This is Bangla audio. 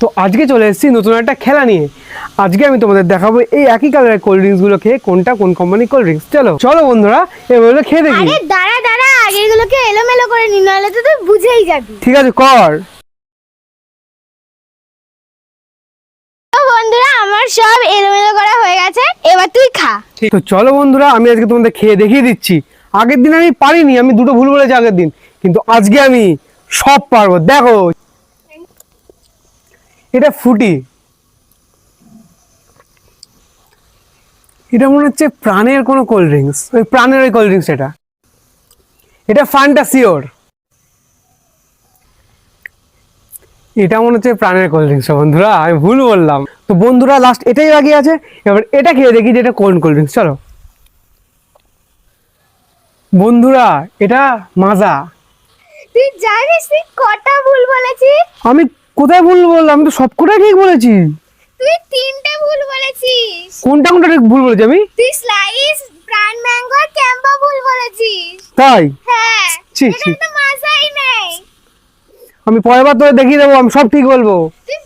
তো আজকে চলে এসেছি নতুন একটা খেলা নিয়ে। আজকে আমি তোমাদের দেখাবো এই একই কালারের কোল্ড ড্রিঙ্কসগুলো খেয়ে কোনটা কোন কোম্পানির কোল্ড ড্রিঙ্কস চলো চলো বন্ধুরা এগুলো খেয়ে দেখি। আরে দাঁড়া দাঁড়া আগেরগুলোকে এলোমেলো করে নি নাহলে তো তুই বুঝেই যাবি। ঠিক আছে কর। বন্ধুরা আমার সব এলোমেলো করা হয়ে গেছে এবার তুই খা। তো চলো বন্ধুরা আমি আজকে তোমাদের খেয়ে দেখিয়ে দিচ্ছি। আগের দিন আমি পারিনি আমি দুটো ভুল বলেছি আগের দিন। কিন্তু আজকে আমি সব পারব। দেখো এটা ফুটি এটা মনে হচ্ছে প্রাণের কোনো কোল্ড ড্রিঙ্কস ওই প্রাণের ওই কোল্ড ড্রিঙ্কস এটা। এটা ফান্টা শিওর এটা মনে হচ্ছে প্রাণের কোল্ড ড্রিঙ্কস বন্ধুরা আমি ভুল বললাম। তো বন্ধুরা লাস্ট এটাই বাকি আছে। এবার এটা খেয়ে দেখি যে এটা কোন কোল্ড ড্রিঙ্কস চলো। বন্ধুরা এটা মাজা। তুই জানিস তুই কটা ভুল বলেছিস? আমি কোথায় ভুল বললাম আমি তো সবকটাই ঠিক বলেছি। তুই তিনটা ভুল বলেছিস। কোনটা কোনটা ঠিক ভুল বলেছি আমি? তুই স্লাইস ব্রান ম্যাঙ্গো আর ক্যাম্পা ভুল বলেছিস। তাই? হ্যাঁ ছি, ছি। এটা তো নেই। আমি পরের বার তোরে দেখিয়ে দেবো আমি সব ঠিক বলব। তুই